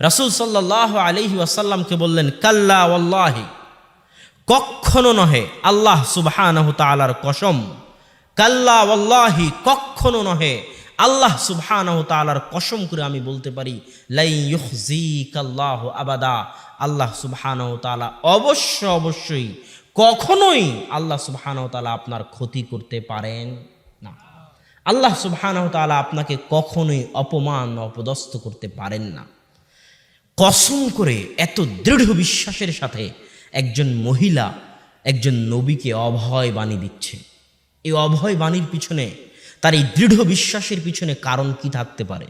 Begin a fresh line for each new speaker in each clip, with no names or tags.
রাসুল সাল্লাহ আলহি ওয়াসাল্লামকে বললেন, কাল্লা ওয়াল্লাহি কখনো নহে আল্লাহ সুবহানাহু তাআলার কসম। কাল্লা ওয়াল্লাহি কখনো নহে আল্লাহ সুবহানাহু তাআলার কসম করে আমি বলতে পারি লাই ইউখজিকাল্লাহ আবাদা। আল্লাহ সুবহানাহু তাআলা অবশ্য অবশ্যই কখনোই আল্লাহ সুবহানাহু তাআলা আপনার ক্ষতি করতে পারেন না। আল্লাহ সুবহানাহু তাআলা আপনাকে কখনোই অপমান, অপদস্থ করতে পারেন না। কসম করে এত দৃঢ় বিশ্বাসের সাথে একজন মহিলা একজন নবীকে অভয় বাণী দিচ্ছে। এই অভয় বাণীর পিছনে, তার এই দৃঢ় বিশ্বাসের পিছনে কারণ কি থাকতে পারে?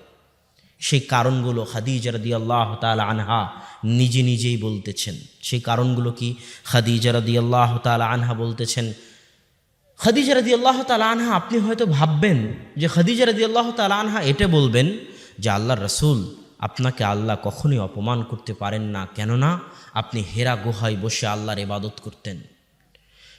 সেই কারণগুলো খাদিজা রাদি আল্লাহ তাল আনহা নিজে নিজেই বলতেছেন। সেই কারণগুলো কি খাদিজা রাদি আল্লাহ তাল আনহা বলতেছেন? খাদিজা রাদি আল্লাহ তাল আনহা, আপনি হয়তো ভাববেন যে খাদিজা রাদি আল্লাহ তাল আনহা এটা বলবেন যে আল্লাহ রসুল আপনাকে আল্লাহ কখনোই অপমান করতে পারেন না, কেননা আপনি হেরা গুহায় বসে আল্লাহর ইবাদত করতেন।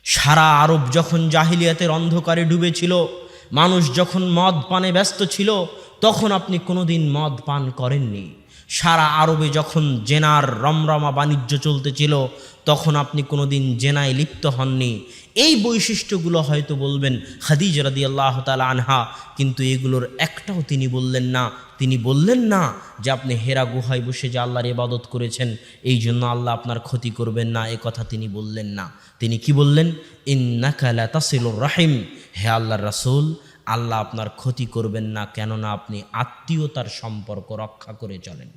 সারা আরব যখন জাহিলিয়াতের অন্ধকারে ডুবেছিল, মানুষ যখন মদ পানে ব্যস্ত ছিল, তখন আপনি কোনোদিন মদ পান করেননি। সারা আরবে যখন জেনার রমরমা বাণিজ্য চলতেছিল তখন আপনি কোনোদিন জেনায় লিপ্ত হননি। এই বৈশিষ্ট্যগুলো হয়তো বলবেন খাদিজ রাদি আল্লাহ তালা আনহা, কিন্তু এগুলোর একটাও তিনি বললেন না। তিনি বললেন না যে আপনি হেরা গুহায় বসে যে আল্লাহর ইবাদত করেছেন, এই জন্য আল্লাহ আপনার ক্ষতি করবেন না, এ কথা তিনি বললেন না। তিনি কি বললেন? ইন্নাকালা তাসিলুর রাহিম। হে আল্লাহর রাসূল, আল্লাহ আপনার ক্ষতি করবেন না, কেননা আপনি আত্মীয়তার সম্পর্ক রক্ষা করে চলেন।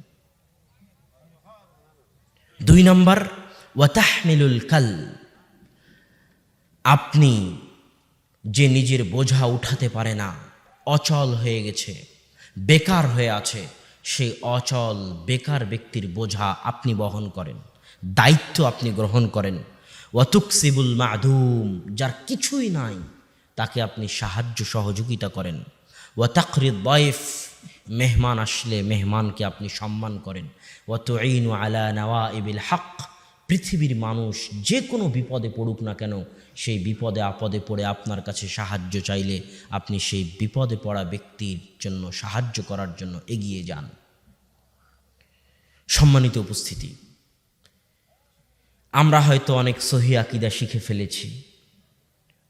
দুই নম্বর ওয়াতাহমিলুল কাল। আপনি যে নিজের বোঝা উঠাতে পারে না, অচল হয়ে গেছে, বেকার হয়ে আছে, সেই অচল, বেকার ব্যক্তির বোঝা আপনি বহন করেন, দায়িত্ব আপনি গ্রহণ করেন। ওয়াতুকসিবুল মাদুম, যার কিছুই নাই, তাকে আপনি সাহায্য সহযোগিতা করেন। ও তাকরিদ বয়েফ মেহমান আসলে মেহমানকে আপনি সম্মান করেন। ও তো আলা নেওয়া ইবিল হক পৃথিবীর মানুষ যে কোনো বিপদে পড়ুক না কেন, সেই বিপদে আপদে পড়ে আপনার কাছে সাহায্য চাইলে আপনি সেই বিপদে পড়া ব্যক্তির জন্য, সাহায্য করার জন্য এগিয়ে যান। সম্মানিত উপস্থিতি, আমরা হয়তো অনেক সহি আকিদা শিখে ফেলেছি,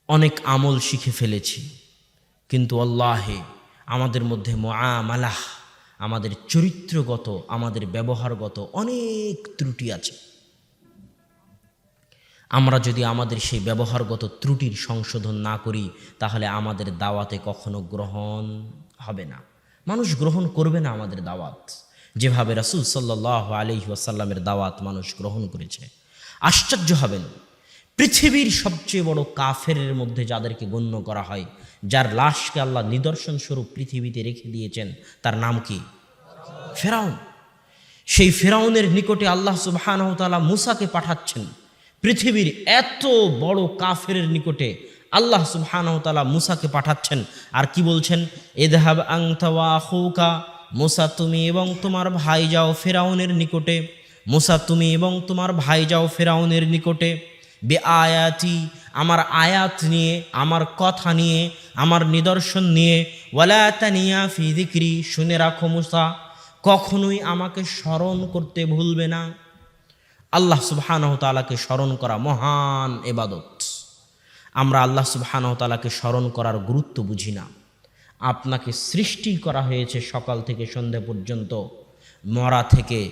অনেক আমল শিখে ফেলেছি, কিন্তু আল্লাহে আমাদের মধ্যে মালাহ আমাদের চরিত্রগত, আমাদের ব্যবহারগত অনেক ত্রুটি আছে। আমরা যদি আমাদের সেই ব্যবহারগত ত্রুটির সংশোধন না করি, তাহলে আমাদের দাওয়াতে কখনো গ্রহণ হবে না। মানুষ গ্রহণ করবে না আমাদের দাওয়াত। যেভাবে রাসুল সাল্লাহ আলহি আসাল্লামের দাওয়াত মানুষ গ্রহণ করেছে। আশ্চর্য হবেন, পৃথিবীর সবচেয়ে বড় কাফেরের মধ্যে যাদেরকে গণ্য করা হয়, যার লাশকে আল্লাহ নিদর্শন স্বরূপ পৃথিবীতে রেখে দিয়েছেন, তার নাম কি? ফেরাউন। সেই ফেরাউনের নিকটে আল্লাহ সুবাহানহতালা মুসাকে পাঠাচ্ছেন। পৃথিবীর এত বড় কাফের নিকটে আল্লাহ সুবহানহতালা মুসাকে পাঠাচ্ছেন। আর কি বলছেন? এদহাব আংথা হৌকা মুসা তুমি এবং তোমার ভাই যাও ফেরাউনের নিকটে। মুসা তুমি এবং তোমার ভাই যাও ফেরাউনের নিকটে। বে আয়াতি, আমার আয়াত নিয়ে, আমার কথা নিয়ে, আমার নিদর্শন নিয়ে ওয়ালাতানিয়া ফি দিক্রি, শুনে রাখো মুসা, কখনোই আমাকে স্মরণ করতে ভুলবে না। আল্লাহ সুবহানাহ তালাকে স্মরণ করা মহান এবাদত। আমরা আল্লাহ সুবহানাহ তালাকে স্মরণ করার গুরুত্ব বুঝি না। আপনাকে সৃষ্টি করা হয়েছে সকাল থেকে সন্ধ্যা পর্যন্ত, মরা থেকে,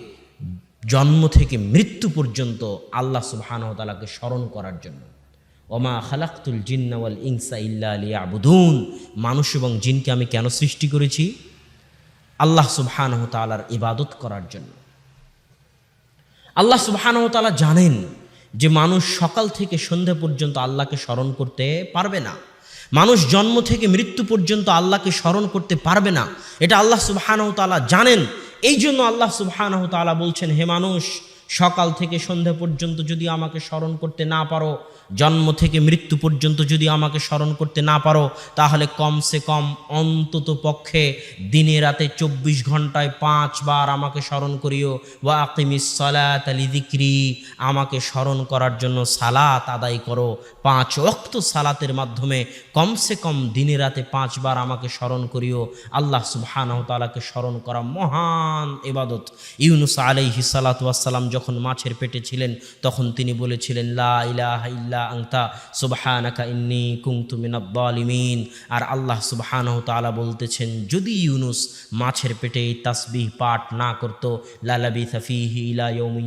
জন্ম থেকে মৃত্যু পর্যন্ত আল্লাহ সুবহানাহ তালাকে স্মরণ করার জন্য। ওমা খালাক্তুল জিন্নাওয়াল ইনসা ইল্লা আলী আবুদুন মানুষ এবং জিনকে আমি কেন সৃষ্টি করেছি? আল্লাহ সুবহানাহ তালার ইবাদত করার জন্য। আল্লাহ সুবাহানতালা জানেন যে মানুষ সকাল থেকে সন্ধ্যা পর্যন্ত আল্লাহকে স্মরণ করতে পারবে না। মানুষ জন্ম থেকে মৃত্যু পর্যন্ত আল্লাহকে স্মরণ করতে পারবে না। এটা আল্লাহ সুবাহানতালা জানেন। এই জন্য আল্লাহ সুবাহানতালা বলছেন, হে মানুষ সকাল থেকে সন্ধ্যা পর্যন্ত যদি আমাকে স্মরণ করতে না পারো, জন্ম থেকে মৃত্যু পর্যন্ত যদি আমাকে স্মরণ করতে না পারো, তাহলে কমসে কম অন্তত পক্ষে দিনে রাতে চব্বিশ ঘন্টায় পাঁচবার আমাকে স্মরণ করিও। ওয়া আকিমিস আলি দিক্রি আমাকে স্মরণ করার জন্য সালাত আদায় করো। পাঁচ অক্ত সালাতের মাধ্যমে কমসে কম দিনে রাতে পাঁচবার আমাকে স্মরণ করিও। আল্লাহ সুবহানাহু তাআলাকে স্মরণ করা মহান ইবাদত। ইউনুস আলাইহি সালাতু ওয়াসসালাম যখন মাছের পেটে ছিলেন, তখন তিনি বলেছিলেন, লা ইলাহা ইল্লা ইন্নী কুনতু মিনাদ জালিমিন আর আল্লাহ সুবহানাহু বলতেছেন, যদি ইউনুস মাছের পেটে তাসবিহ পাঠ না করত লালাবিথা ফিহি ইলা ইয়াউমি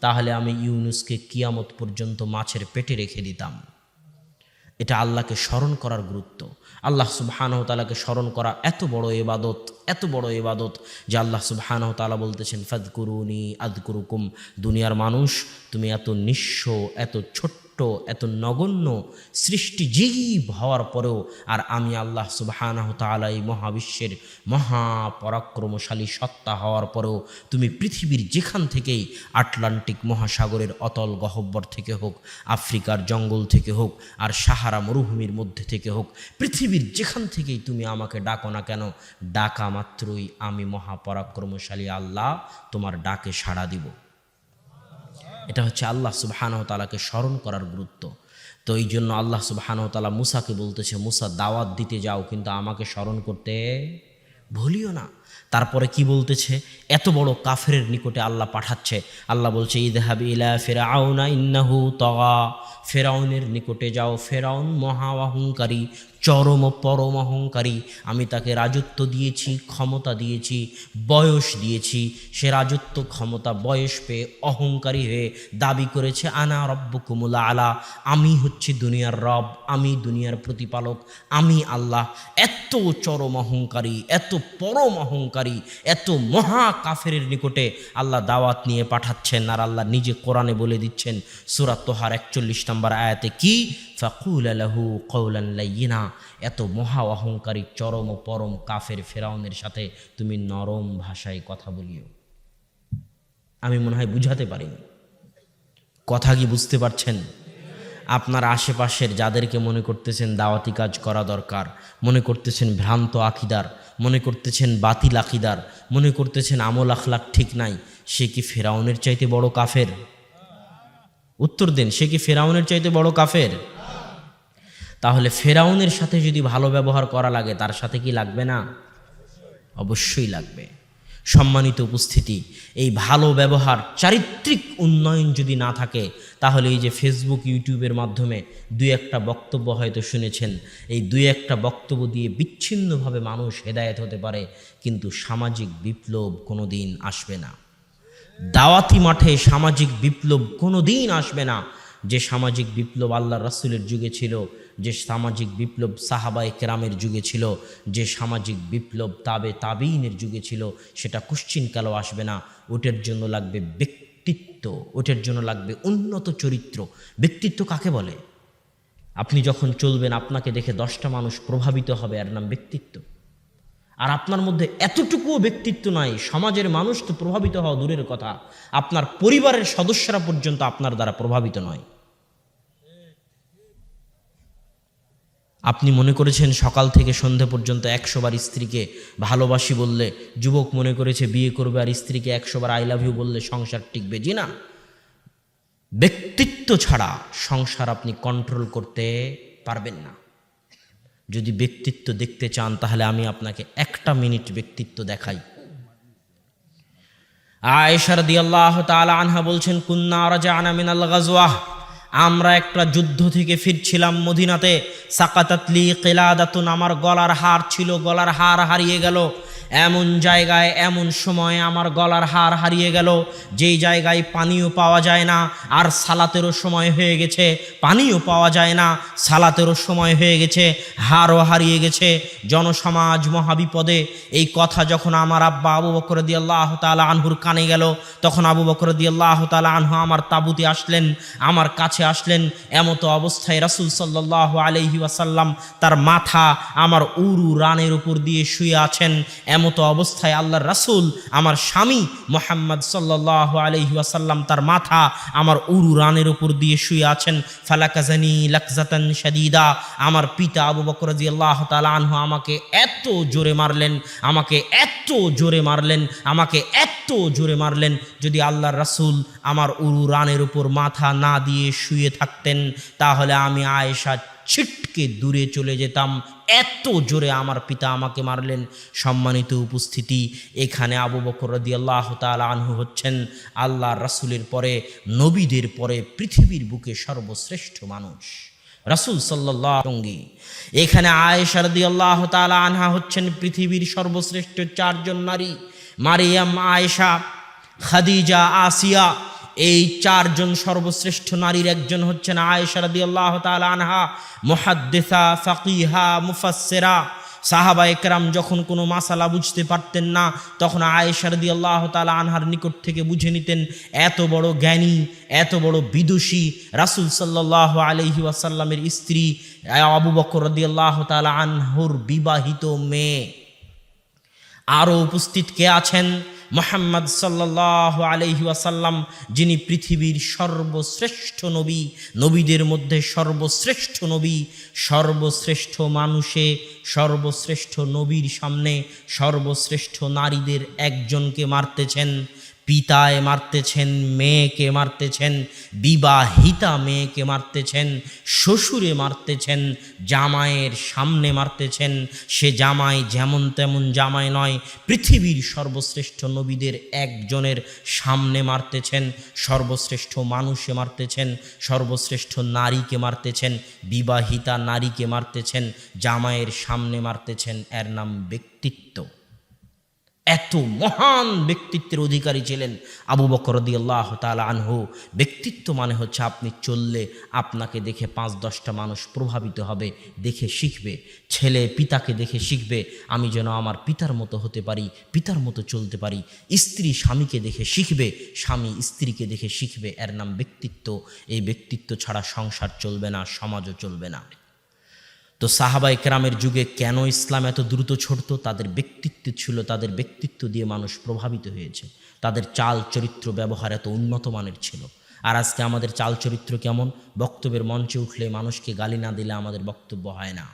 তাহলে আমি ইউনুসকে কিয়ামত পর্যন্ত মাছের পেটে রেখে দিতাম। এটা আল্লাহকে স্মরণ করার গুরুত্ব। আল্লাহ সুবহানাহ তালাকে স্মরণ করা এত বড় এবাদত এত বড় এবাদত যে আল্লাহ সুবহান তালা বলতেছেন ফাদকুরুনি আদকুরুকুম দুনিয়ার মানুষ, তুমি এত নিঃস্ব, এত ছোট্ট এত নগণ্য সৃষ্টি জীব হওয়ার পরেও আর আমি আল্লাহ সুবহানাহ তালা এই মহাবিশ্বের মহাপরাক্রমশালী সত্তা হওয়ার পরেও তুমি পৃথিবীর যেখান থেকেই আটলান্টিক মহাসাগরের অতল গহব্বর থেকে হোক, আফ্রিকার জঙ্গল থেকে হোক আর সাহারা মরুভূমির মধ্যে থেকে হোক, পৃথিবীর যেখান থেকেই তুমি আমাকে ডাকো না কেন, ডাকা মাত্রই আমি মহাপরাক্রমশালী আল্লাহ তোমার ডাকে সাড়া দিব। এটা হচ্ছে আল্লাহ সুবাহানহ তালাকে স্মরণ করার গুরুত্ব। তো এই জন্য আল্লাহ সুবাহানহ তালা মুসাকে বলতেছে, মুসা, দাওয়াত দিতে যাও, কিন্তু আমাকে স্মরণ করতে ভুলিও না। তারপরে কি বলতেছে? এত বড় কাফের নিকটে আল্লাহ পাঠাচ্ছে। আল্লাহ বলছে, ইদহাবি ইলা ফেরাউনা ইন্নাহু তগা। ফেরাউনের নিকটে যাও, ফেরাউন মহা অহংকারী, চরম পরম অহংকারী। আমি তাকে রাজত্ব দিয়েছি, ক্ষমতা দিয়েছি, বয়স দিয়েছি। সে রাজত্ব ক্ষমতা, বয়স পেয়ে অহংকারী হয়ে দাবি করেছে, আনা রব্ব কুমুলা আলা। আমি হচ্ছে দুনিয়ার রব, আমি দুনিয়ার প্রতিপালক, আমি আল্লাহ। এত চরম অহংকারী, এত পরম অহংকারী। এত মহা কাফের নিকটে আল্লাহ দাওয়াত নিয়ে পাঠাচ্ছেন আর আল্লাহ নিজে কোরআনে বলে দিচ্ছেন সুরাত তোহার একচল্লিশ নম্বর আয়াতে কি? ফাকুল আলাহু কৌলান লাইয়িনা। এত মহা অহংকারী, চরম ও পরম কাফের ফেরাউনের সাথে তুমি নরম ভাষায় কথা বলিও। আমি মনে হয় বুঝাতে পারিনি। কথা কি বুঝতে পারছেন? আপনার আশেপাশের যাদেরকে মনে করতেছেন দাওয়াতি কাজ করা দরকার, মনে করতেছেন ভ্রান্ত আকিদার, মনে করতেছেন বাতিল আকিদার, মনে করতেছেন আমল আখলাক ঠিক নাই, সে কি ফেরাউনের চাইতে বড় কাফের? উত্তর দিন, সে কি ফেরাউনের চাইতে বড় কাফের? তাহলে ফেরাউনের সাথে যদি ভালো ব্যবহার করা লাগে, তার সাথে কি লাগবে না? অবশ্যই লাগবে। সম্মানিত উপস্থিতি। এই ভালো ব্যবহার, চারিত্রিক উন্নয়ন যদি না থাকে, তাহলে এই যে ফেসবুক ইউটিউবের মাধ্যমে দুই একটা বক্তব্য হয়তো শুনেছেন। এই দুই একটা বক্তব্য দিয়ে বিচ্ছিন্নভাবে মানুষ হেদায়েত হতে পারে, কিন্তু সামাজিক বিপ্লব কোনো দিন আসবে না। দাওয়াতি মাঠে সামাজিক বিপ্লব কোনো দিন আসবে না। যে সামাজিক বিপ্লব আল্লাহ রাসুলের যুগে ছিল যে সামাজিক বিপ্লব সাহাবাই কেরামের যুগে ছিল, যে সামাজিক বিপ্লব তাবে তাবিনের যুগে ছিল, সেটা কুশ্চিনকালও আসবে না। ওটার জন্য লাগবে ব্যক্তিত্ব, ওটার জন্য লাগবে উন্নত চরিত্র। ব্যক্তিত্ব কাকে বলে? আপনি যখন চলবেন, আপনাকে দেখে দশটা মানুষ প্রভাবিত হবে, এর নাম ব্যক্তিত্ব। আর আপনার মধ্যে এতটুকুও ব্যক্তিত্ব নাই, সমাজের মানুষ তো প্রভাবিত হওয়া দূরের কথা। আপনার পরিবারের সদস্যরা পর্যন্ত আপনার দ্বারা প্রভাবিত নয়। আপনি মনে করেছেন সকাল থেকে সন্ধে পর্যন্ত একশোবার স্ত্রীকে ভালোবাসি বললে, যুবক মনে করেছে বিয়ে করবে আর স্ত্রীকে একশোবার আই লাভ ইউ বললে সংসার টিকবে? জি না। ব্যক্তিত্ব ছাড়া সংসার আপনি কন্ট্রোল করতে পারবেন না। যদি ব্যক্তিত্ব দেখতে চান, তাহলে আমি আপনাকে একটা মিনিট ব্যক্তিত্ব দেখাই। আয়েশার দিয়াল্লাহ তাআলা আনহা বলছেন, কুন্না রাজানা মিনাল গাজওয়াহ। আমরা একটা যুদ্ধ থেকে ফিরছিলাম মদিনাতে। সাকাতাতলি কেলাদাতুন, আমার গলার হার ছিল, গলার হার হারিয়ে গেল। এমন জায়গায়, এমন সময় আমার গলার হার হারিয়ে গেল। যেই জায়গায় পানিও পাওয়া যায় না, আর সালাতেরও সময় হয়ে গেছে। পানিও পাওয়া যায় না, সালাতেরও সময় হয়ে গেছে, হারও হারিয়ে গেছে। জনসমাজ মহাবিপদে এই কথা যখন আমার আব্বা আবু বকর দি আল্লাহ তালা আনহুর কানে গেল, তখন আবু বকর দি আল্লাহ তালা আনহু আমার তাবুতে আসলেন, আমার কাছে আসলেন। এমতো অবস্থায় রাসুল সাল্লাহ আলহি ওয়াসাল্লাম তার মাথা আমার উরু রানের উপর দিয়ে শুয়ে আছেন। এমতো অবস্থায় আল্লাহর রাসূল আমার স্বামী মোহাম্মদ সাল্লাহ আলহি ওয়াসাল্লাম তার মাথা আমার উরু রানের উপর দিয়ে শুয়ে আছেন। ফালাকাজানি লাকজাতান শাদিদা। আমার পিতা আবু বকর আল্লাহ তালা আমাকে এত জোরে মারলেন, আমাকে এত জোরে মারলেন, আমাকে এত জোরে মারলেন যদি আল্লাহর রাসূল আমার উরু রানের উপর মাথা না দিয়ে শুয়ে থাকতেন, তাহলে আমি আয়েশা ছিটকে দূরে চলে যেতাম। এত জোরে আমার পিতা আমাকে মারলেন। সম্মানিত উপস্থিতি, এখানে আবু বকর রদি আল্লাহ আনহু হচ্ছেন আল্লাহ রাসূলের পরে, নবীদের পরে পৃথিবীর বুকে সর্বশ্রেষ্ঠ মানুষ। রাসূল সাল্লাহ এখানে আয়েশা রদি আল্লাহ তালা আনহা হচ্ছেন পৃথিবীর সর্বশ্রেষ্ঠ চারজন নারী। মারিয়াম, আয়েশা, খাদিজা, আসিয়া এই চারজন সর্বশ্রেষ্ঠ নারীর একজন হচ্ছেন আয়েশা রাদিয়াল্লাহু তাআলা আনহা, মুহাদ্দিসা, ফাকিহা, মুফাসসিরা। সাহাবা একরাম যখন কোনো মাসালা বুঝতে পারতেন না, তখন আয়েশা আল্লাহ তাআলা আনহার নিকট থেকে বুঝে নিতেন, এত বড় জ্ঞানী, এত বড় বিদুষী রাসূল সাল্লাল্লাহু আলাইহি ওয়াসাল্লামের স্ত্রী আবু বকর রাদিয়াল্লাহু তাআলা আনহুর বিবাহিত মেয়ে। আরও উপস্থিত কে আছেন? মোহাম্মদ সাল্লাহ আলহি যিনি পৃথিবীর সর্বশ্রেষ্ঠ নবী, নবীদের মধ্যে সর্বশ্রেষ্ঠ নবী, সর্বশ্রেষ্ঠ মানুষে, সর্বশ্রেষ্ঠ নবীর সামনে সর্বশ্রেষ্ঠ নারীদের একজনকে মারতেছেন। পিতায় মারতেছেন, মেয়েকে মারতেছেন, বিবাহিতা মেয়েকে মারতেছেন, শ্বশুরে মারতেছেন, জামাইয়ের সামনে মারতেছেন। সে জামাই যেমন তেমন জামাই নয়, পৃথিবীর সর্বশ্রেষ্ঠ নবীদের একজনের সামনে মারতেছেন, সর্বশ্রেষ্ঠ মানুষে মারতেছেন, সর্বশ্রেষ্ঠ নারীকে মারতেছেন, বিবাহিতা নারীকে মারতেছেন, জামাইয়ের সামনে মারতেছেন, এর নাম ব্যক্তিত্ব। এত মহান ব্যক্তিত্বের অধিকারী ছিলেন আবু বকর আল্লাহ তালা আনহু। ব্যক্তিত্ব মানে হচ্ছে আপনি চললে আপনাকে দেখে পাঁচ দশটা মানুষ প্রভাবিত হবে, দেখে শিখবে। ছেলে পিতাকে দেখে শিখবে, আমি যেন আমার পিতার মতো হতে পারি, পিতার মতো চলতে পারি। স্ত্রী স্বামীকে দেখে শিখবে, স্বামী স্ত্রীকে দেখে শিখবে, এর নাম ব্যক্তিত্ব। এই ব্যক্তিত্ব ছাড়া সংসার চলবে না, সমাজও চলবে না। তো সাহাবা একরামের যুগে কেন ইসলাম এত দ্রুত ছড়ত? তাদের ব্যক্তিত্ব ছিল, তাদের ব্যক্তিত্ব দিয়ে মানুষ প্রভাবিত হয়েছে। তাদের চাল চরিত্র ব্যবহার এত উন্নত মানের ছিল। আর আজকে আমাদের চাল চরিত্র কেমন? বক্তব্যের মঞ্চে উঠলে মানুষকে গালি না দিলে আমাদের বক্তব্য হয় না।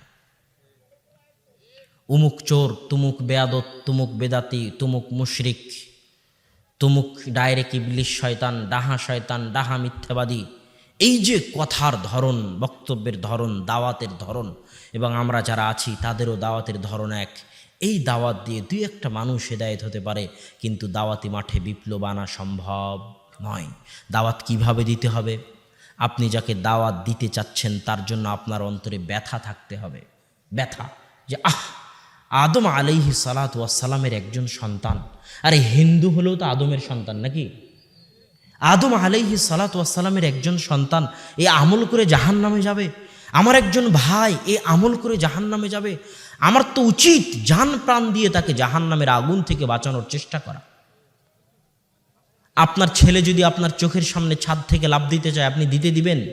উমুক চোর, তুমুক বেয়াদত তুমুক বেদাতি, তুমুক মুশরিক, তুমুক ডাইরেক্ট ইবলিশ শয়তান, ডাহা শয়তান, ডাহা মিথ্যাবাদী। এই যে কথার ধরন, বক্তব্যের ধরন, দাওয়াতের ধরন এবং আমরা যারা আছি, তাদেরও দাওয়াতের ধরন এক। এই দাওয়াত দিয়ে দুই একটা মানুষ হেদায়ত হতে পারে, কিন্তু দাওয়াতি মাঠে বিপ্লব আনা সম্ভব নয়। দাওয়াত কীভাবে দিতে হবে? আপনি যাকে দাওয়াত দিতে চাচ্ছেন, তার জন্য আপনার অন্তরে ব্যথা থাকতে হবে। ব্যথা যে, আহ! আদম আলাইহি সালাত সালামের একজন সন্তান। আরে, হিন্দু হলেও তো আদমের সন্তান নাকি? আদম আলাইহি সালাত সালামের একজন সন্তান এই আমল করে জাহান নামে যাবে। আমার একজন ভাই এ আমল করে জাহান নামে যাবে। আমার তো উচিত জান প্রাণ দিয়ে তাকে জাহান নামের আগুন থেকে বাঁচানোর চেষ্টা করা। আপনার ছেলে যদি আপনার চোখের সামনে ছাদ থেকে লাভ দিতে চায়, আপনি দিতে দিবেন?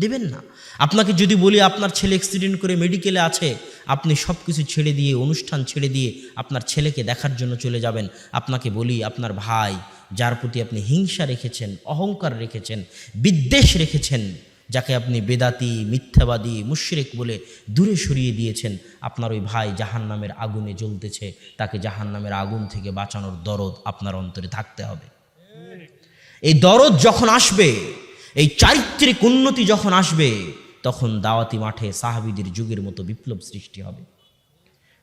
দিবেন না। আপনাকে যদি বলি আপনার ছেলে অ্যাক্সিডেন্ট করে মেডিকেলে আছে, আপনি সব কিছু ছেড়ে দিয়ে, অনুষ্ঠান ছেড়ে দিয়ে আপনার ছেলেকে দেখার জন্য চলে যাবেন। আপনাকে বলি আপনার ভাই, যার প্রতি আপনি হিংসা রেখেছেন, অহংকার রেখেছেন, বিদ্বেষ রেখেছেন যাকে আপনি বেদাতি, মিথ্যাবাদী, মুশরিক বলে দূরে সরিয়ে দিয়েছেন, আপনার ওই ভাই জাহান নামের আগুনে জ্বলতেছে, তাকে জাহান নামের আগুন থেকে বাঁচানোর দরদ আপনার অন্তরে থাকতে হবে। এই দরদ যখন আসবে, এই চারিত্রিক উন্নতি যখন আসবে, তখন দাওয়াতি মাঠে সাহাবিদের যুগের মতো বিপ্লব সৃষ্টি হবে।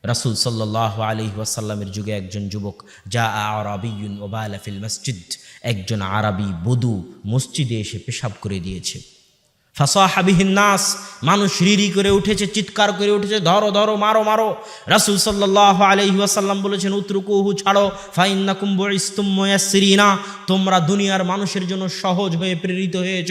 রাসুল সাল্লাহ আলী ওয়াসাল্লামের যুগে একজন যুবক যা আরবিউন ওবায়লাফিল মসজিদ, একজন আরবি বধু মসজিদে এসে পেশাব করে দিয়েছে। ফাসাহাবিহীন নাস, মানুষ রিরি করে উঠেছে, চিৎকার করে উঠেছে, ধরো ধরো, মারো মারো। রাসুল সাল্লাহ আলহি ওয়াসাল্লাম বলেছেন, উত্রুকুহু ছাড়ো ফাইন্না কুম্ভ ইস্তুম্ময়াসিরিনা তোমরা দুনিয়ার মানুষের জন্য সহজ হয়ে প্রেরিত হয়েছ,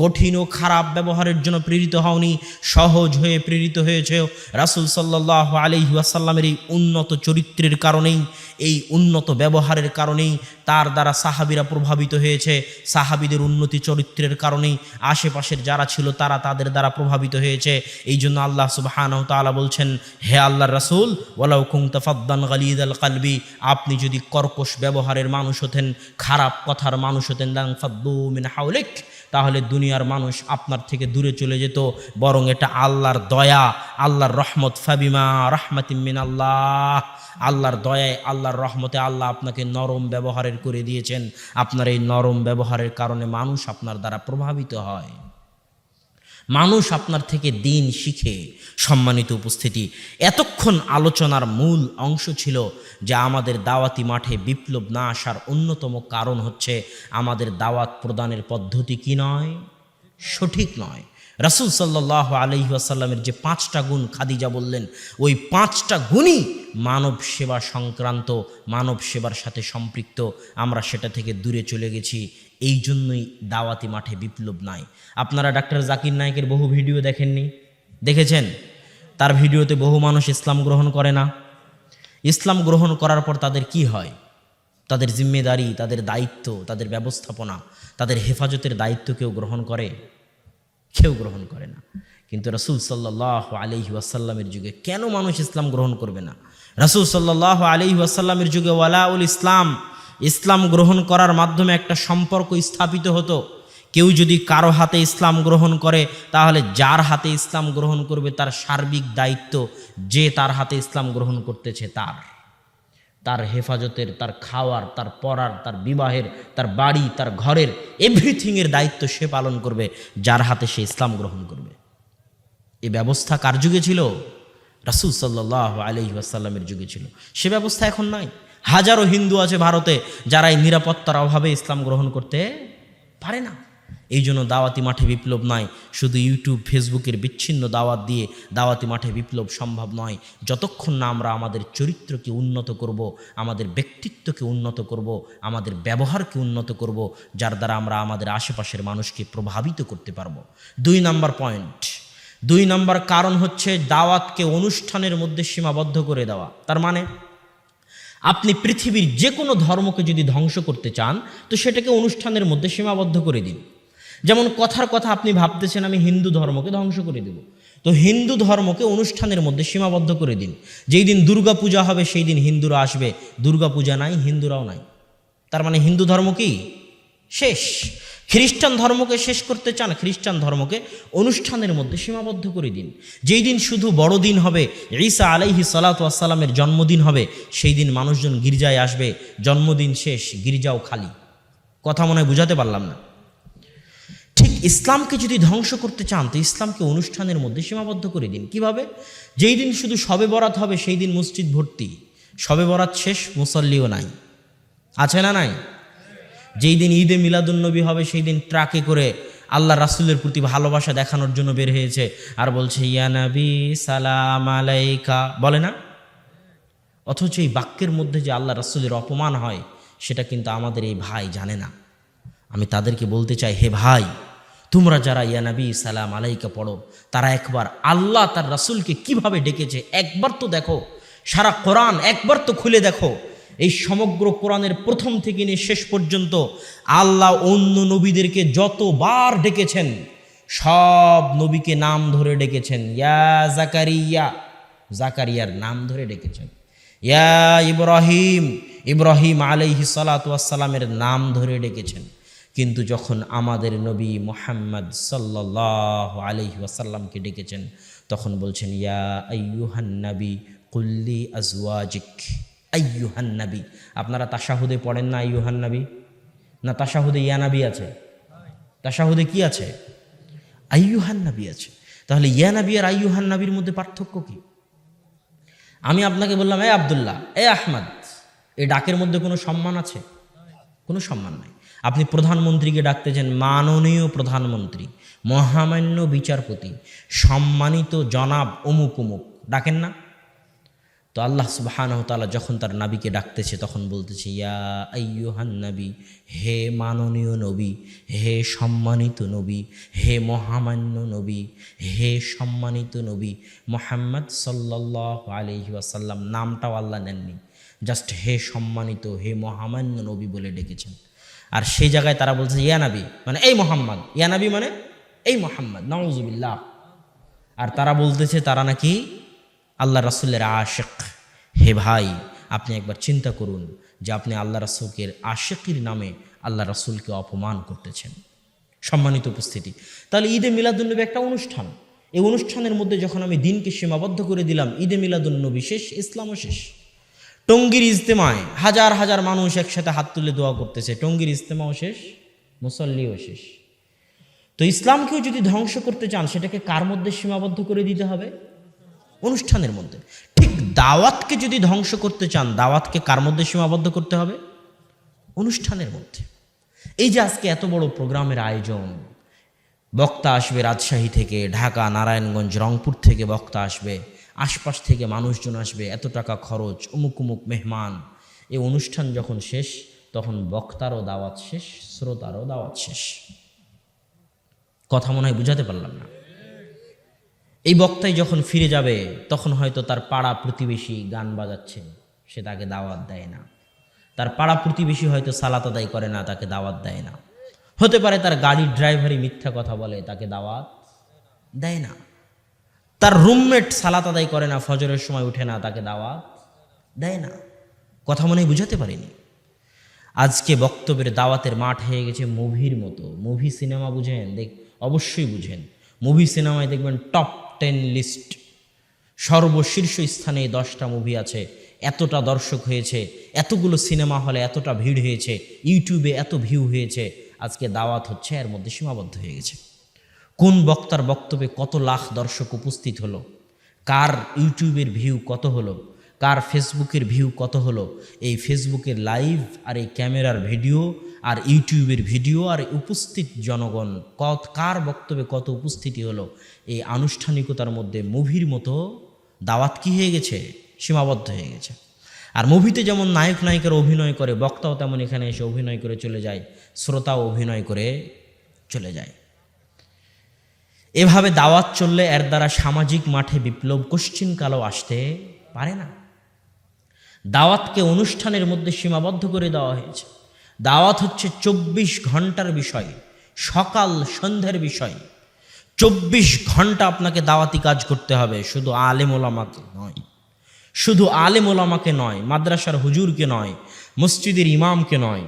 কঠিন ও খারাপ ব্যবহারের জন্য প্রেরিত হওনি, সহজ হয়ে প্রেরিত হয়েছে। রাসুল সাল্লাহ আলহি ওয়াসাল্লামের এই উন্নত চরিত্রের কারণেই এই উন্নত ব্যবহারের কারণেই তার দ্বারা সাহাবিরা প্রভাবিত হয়েছে। সাহাবিদের উন্নতি চরিত্রের কারণেই আশেপাশের যারা ছিল তারা তাদের দ্বারা প্রভাবিত হয়েছে। এই জন্য আল্লাহ সুবহানাহু তাআলা বলছেন, হে আল্লাহ রাসূল, ওয়ালাউ কুনতা ফাদ্দান গালিদাল কালবি, আপনি যদি কর্কশ ব্যবহারের মানুষ হতেন, খারাপ কথার মানুষ হতেন দাং ফাদ্দু মিন হাওলিক তাহলে দুনিয়ার মানুষ আপনার থেকে দূরে চলে যেত, বরং এটা আল্লাহর দয়া, আল্লাহর রহমত। ফাবিমা রহমাতিমিন আল্লাহ আল্লাহর দয়ায়, আল্লাহর রহমতে আল্লাহ আপনাকে নরম ব্যবহারের করে দিয়েছেন। আপনার এই নরম ব্যবহারের কারণে মানুষ আপনার দ্বারা প্রভাবিত হয়। মানুষ আপনার থেকে দিন শিখে সম্মানিত উপস্থিতি। এতক্ষণ আলোচনার মূল অংশ ছিল যে আমাদের দাওয়াতি মাঠে বিপ্লব না আসার অন্যতম কারণ হচ্ছে আমাদের দাওয়াত প্রদানের পদ্ধতি কি নয়? সঠিক নয়। রাসুল সাল্লাহ আলহি আসাল্লামের যে পাঁচটা গুণ খাদিজা বললেন, ওই পাঁচটা গুণই মানব সেবা সংক্রান্ত, মানব সেবার সাথে সম্পৃক্ত। আমরা সেটা থেকে দূরে চলে গেছি। এই জন্যই দাওয়াতি মাঠে বিপ্লব নাই। আপনারা ডাক্তার জাকির নায়কের বহু ভিডিও দেখেননি? দেখেছেন? তার ভিডিওতে বহু মানুষ ইসলাম গ্রহণ করে না। ইসলাম গ্রহণ করার পর তাদের কি হয়? তাদের জিম্মেদারি, তাদের দায়িত্ব, তাদের ব্যবস্থাপনা, তাদের হেফাজতের দায়িত্ব কেউ গ্রহণ করে? কেউ গ্রহণ করে না। কিন্তু রসুল সাল্লাহ আলহি ওয়াসাল্লামের যুগে কেন মানুষ ইসলাম গ্রহণ করবে না? রসুল সাল্লাহ আলহি ওয়াসাল্লামের যুগে ওয়ালাউল ইসলাম ইসলাম গ্রহণ করার মাধ্যমে একটা সম্পর্ক স্থাপিত হতো। কেউ যদি কারও হাতে ইসলাম গ্রহণ করে, তাহলে যার হাতে ইসলাম গ্রহণ করবে তার সার্বিক দায়িত্ব, যে তার হাতে ইসলাম গ্রহণ করতেছে তার। তার হেফাজতের, তার খাওয়ার, তার পড়ার, তার বিবাহের, তার বাড়ি, তার ঘরের এভরিথিংয়ের দায়িত্ব সে পালন করবে, যার হাতে সে ইসলাম গ্রহণ করবে। এ ব্যবস্থা কার যুগে ছিল? রাসুল সাল্লাহ আলহি আসাল্লামের যুগে ছিল। সে ব্যবস্থা এখন নাই। হাজারো হিন্দু আছে ভারতে যারা এই নিরাপত্তার অভাবে ইসলাম গ্রহণ করতে পারে না। এই জন্য দাওয়াতি মাঠে বিপ্লব নয়, শুধু ইউটিউব, ফেসবুকের বিচ্ছিন্ন দাওয়াত দিয়ে দাওয়াতি মাঠে বিপ্লব সম্ভব নয়। যতক্ষণ না আমরা আমাদের চরিত্রকে উন্নত করব, আমাদের ব্যক্তিত্বকে উন্নত করব, আমাদের ব্যবহারকে উন্নত করব, যার দ্বারা আমরা আমাদের আশেপাশের মানুষকে প্রভাবিত করতে পারব। দুই নাম্বার পয়েন্ট। দুই নাম্বার কারণ হচ্ছে দাওয়াতকে অনুষ্ঠানের মধ্যে সীমাবদ্ধ করে দেওয়া। তার মানে আপনি পৃথিবীর যে কোনো ধর্মকে যদি ধ্বংস করতে চান, তো সেটাকে অনুষ্ঠানের মধ্যে সীমাবদ্ধ করে দিন। যেমন কথার কথা আপনি ভাবতেছেন, আমি হিন্দু ধর্মকে ধ্বংস করে দেব। তো হিন্দু ধর্মকে অনুষ্ঠানের মধ্যে সীমাবদ্ধ করে দিন। যেই দিন দুর্গা পূজা হবে, সেই দিন হিন্দুরা আসবে। দুর্গা পূজা নাই, হিন্দুরাও নাই। তার মানে হিন্দু ধর্ম কি? শেষ। খ্রিস্টান ধর্মকে শেষ করতে চান, খ্রিস্টান ধর্মকে অনুষ্ঠানের মধ্যে সীমাবদ্ধ করে দিন। যেই দিন শুধু বড়দিন হবে, ঈসা আলাইহি সালাতামের জন্মদিন হবে, সেই দিন মানুষজন গির্জায় আসবে, জন্মদিন শেষ, গির্জাও খালি। কথা মনে হয় বুঝাতে পারলাম না। ঠিক ইসলামকে যদি ধ্বংস করতে চান, তো ইসলামকে অনুষ্ঠানের মধ্যে সীমাবদ্ধ করে দিন। কীভাবে? যেই দিন শুধু সবে বরাত হবে, সেই দিন মসজিদ ভর্তি। সবে বরাত শেষ, মুসল্লিও নাই। আছে না নাই? যেই দিন ঈদে মিলাদুন্নবী হবে, সেই দিন ট্রাকে করে আল্লাহ রাসুলের প্রতি ভালোবাসা দেখানোর জন্য বের হয়েছে। আর বলছে ইয়ানাবি সালাম আলাইকা। বলে না? অথচ এই বাক্যের মধ্যে যে আল্লাহ রাসুলের অপমান হয়, সেটা কিন্তু আমাদের এই ভাই জানে না। আমি তাদেরকে বলতে চাই, হে ভাই, তোমরা যারা ইয়ানাবি সালাম আলাইকা পড়ো, তারা একবার আল্লাহ তার রাসুলকে কীভাবে ডেকেছে, একবার তো দেখো। সারা কোরআন একবার তো খুলে দেখো। এই সমগ্র কোরআনের প্রথম থেকে নিয়ে শেষ পর্যন্ত আল্লাহ অন্য নবীদেরকে যতবার ডেকেছেন, সব নবীকে নাম ধরে ডেকেছেন। ইয়া জাকারিয়া, জাকারিয়ার নাম ধরে ডেকেছেন। ইয়া ইব্রাহিম ইব্রাহিম আলাইহি সালাতামের নাম ধরে ডেকেছেন। কিন্তু যখন আমাদের নবী মোহাম্মদ সাল্লাহ আলহি ওয়াসাল্লামকে ডেকেছেন, তখন বলছেন, ইয়া আইয়ুহান নবী, কুল্লি আজওয়াজিক। আইয়ুহান নবী। আপনারা তাশাহুদে পড়েন না আইয়ুহান নবী? না তাশাহুদে ইয়ানাবি নবী আছে? তাশাহুদে কি আছে? আইয়ুহান নবী আছে। তাহলে ইয়ানাবি আর আইয়ুহান নবীর মধ্যে পার্থক্য কি? আমি আপনাকে বললাম, এ আবদুল্লাহ, এ আহমদ এই ডাকের মধ্যে কোনো সম্মান আছে? কোনো সম্মান নাই। আপনি প্রধানমন্ত্রীকে ডাকতেছেন মাননীয় প্রধানমন্ত্রী, মহামান্য বিচারপতি, সম্মানিত জনাব অমুক অমুক, ডাকেন না? তো আল্লাহ সুবাহান তালা যখন তার নাবিকে ডাকতেছে, তখন বলতেছে, ইয়া আইয়ুহান নবী, হে মাননীয় নবী, হে সম্মানিত নবী, হে মহামান্য নবী, হে সম্মানিত নবী, মোহাম্মদ সাল্লাহ আলহি আসাল্লাম নামটাও আল্লাহ নেননি। জাস্ট হে সম্মানিত, হে মহামান্য নবী বলে ডেকেছেন। আর সেই জায়গায় তারা বলছে ইয়ানাবি মানে এই মোহাম্মদ ইয়ানাবি মানে এই মোহাম্মদ নওয়াজুবিল্লাহ আর তারা বলতেছে, তারা নাকি আল্লাহ রাসুলের আশেক। হে ভাই, আপনি একবার চিন্তা করুন যে আপনি আল্লাহ রাসুলকে আশেকির নামে আল্লাহ রাসুলকে অপমান করতেছেন। সম্মানিত উপস্থিতি, তাহলে ঈদে মিলাদুন্নবী একটা অনুষ্ঠান। এই অনুষ্ঠানের মধ্যে যখন আমি দিনকে সীমাবদ্ধ করে দিলাম, ঈদে মিলাদুন্নবী শেষ, ইসলামও শেষ। টঙ্গীর ইজতেমায় হাজার হাজার মানুষ একসাথে হাত তুলে দোয়া করতেছে, টঙ্গীর ইজতেমাও শেষ, মুসল্লিও শেষ। তো ইসলামকেও যদি ধ্বংস করতে চান, সেটাকে কার মধ্যে সীমাবদ্ধ করে দিতে হবে? অনুষ্ঠানের মধ্যে। ঠিক দাওয়াতকে যদি ধ্বংস করতে চান, দাওয়াতকে কার মধ্যে সীমাবদ্ধ করতে হবে? অনুষ্ঠানের মধ্যে। এই যে আজকে এত বড় প্রোগ্রামের আয়োজন, বক্তা আসবে রাজশাহী থেকে, ঢাকা, নারায়ণগঞ্জ, রংপুর থেকে বক্তা আসবে, আশপাশ থেকে মানুষজন আসবে, এত টাকা খরচ, অমুক উমুক মেহমান। এই অনুষ্ঠান যখন শেষ, তখন বক্তারও দাওয়াত শেষ, শ্রোতারও দাওয়াত শেষ। কথা মনে হয় বুঝাতে পারলাম না। এই বক্তাই যখন ফিরে যাবে, তখন হয়তো তার পাড়া প্রতিবেশী গান বাজাচ্ছে, সে তাকে দাওয়াত দেয় না। তার পাড়া প্রতিবেশী হয়তো সালাত আদায় করে না, তাকে দাওয়াত দেয় না। হতে পারে তার গাড়ির ড্রাইভারই মিথ্যা কথা বলে, তাকে দাওয়াত দেয় না। তার রুমমেট সালাত আদায় করে না, ফজরের সময় উঠে না, তাকে দাওয়াত দেয় না। কথা মনে বুঝাতে পারিনি। আজকে বক্তব্যের দাওয়াতের মাঠ হয়ে গেছে মুভির মতো। মুভি সিনেমা বুঝেন, দেখ, অবশ্যই বুঝেন। মুভি সিনেমায় দেখবেন টপ টেন লিস্ট সর্বশীর্ষ স্থানে এই দশটা মুভি আছে। এতটা দর্শক হয়েছে, এতগুলো সিনেমা হলে এতটা ভিড় হয়েছে ইউটিউবে এত ভিউ হয়েছে, আজকে দাওয়াত হচ্ছে, এর মধ্যে সীমাবদ্ধ হয়ে গেছে। কোন বক্তার বক্তব্যে কত লাখ দর্শক উপস্থিত হলো? কার ইউটিউবের ভিউ কত হলো? কার ফেসবুকের ভিউ কত হলো? এই ফেসবুকের লাইভ আর এই ক্যামেরার ভিডিও আর ইউটিউবের ভিডিও আর উপস্থিত জনগণ কত, কার বক্তব্যে কত উপস্থিতি হলো? এই আনুষ্ঠানিকতার মধ্যে মুভির মতো দাওয়াত কি হয়ে গেছে? সীমাবদ্ধ হয়ে গেছে। আর মুভিতে যেমন নায়ক নায়িকার অভিনয় করে, বক্তাও তেমন এখানে এসে অভিনয় করে চলে যায়, শ্রোতাও অভিনয় করে চলে যায়। এভাবে দাওয়াত চললে এর দ্বারা সামাজিক মাঠে বিপ্লব কোশ্চিনকালও আসতে পারে না। দাওয়াতকে অনুষ্ঠানের মধ্যে সীমাবদ্ধ করে দেওয়া হয়েছে। দাওয়াত হচ্ছে চব্বিশ ঘণ্টার বিষয়, সকাল সন্ধ্যার বিষয়। চব্বিশ ঘণ্টা আপনাকে দাওয়াতি কাজ করতে হবে, শুধু আলেম ওলামাকে নয়। শুধু আলেম ওলামাকে নয়, মাদ্রাসার হুজুরকে নয়, মসজিদের ইমামকে নয়।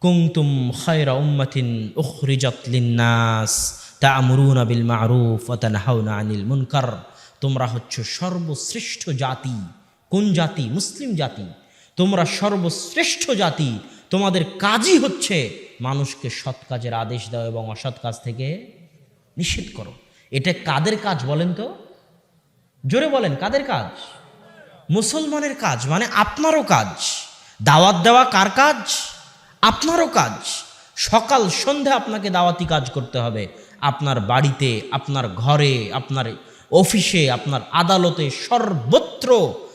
কুমতুম খায়রা উম্মাতিন উখরিজাত লিন্নাস তা'মুরুনা বিল মা'রুফ ওয়া তানহাউনা আনিল মুনকার। তোমরা হচ্ছে সর্বশ্রেষ্ঠ জাতি। কোন জাতি? মুসলিম জাতি। তোমরা সর্বশ্রেষ্ঠ জাতি। তোমাদের কাজই হচ্ছে মানুষকে সৎ কাজের আদেশ দাও এবং অসৎ কাজ থেকে নিষেধ করো। এটা কাদের কাজ বলেন তো? জোরে বলেন, কাদের কাজ? মুসলমানের কাজ মানে আপনারও কাজ। দাওয়াত দেওয়া কার কাজ? আপনারও কাজ। সকাল, সন্ধ্যা আপনাকে দাওয়াতি কাজ করতে হবে। আপনার বাড়িতে, আপনার ঘরে, আপনার অফিসে, আপনার আদালতে সর্বত্র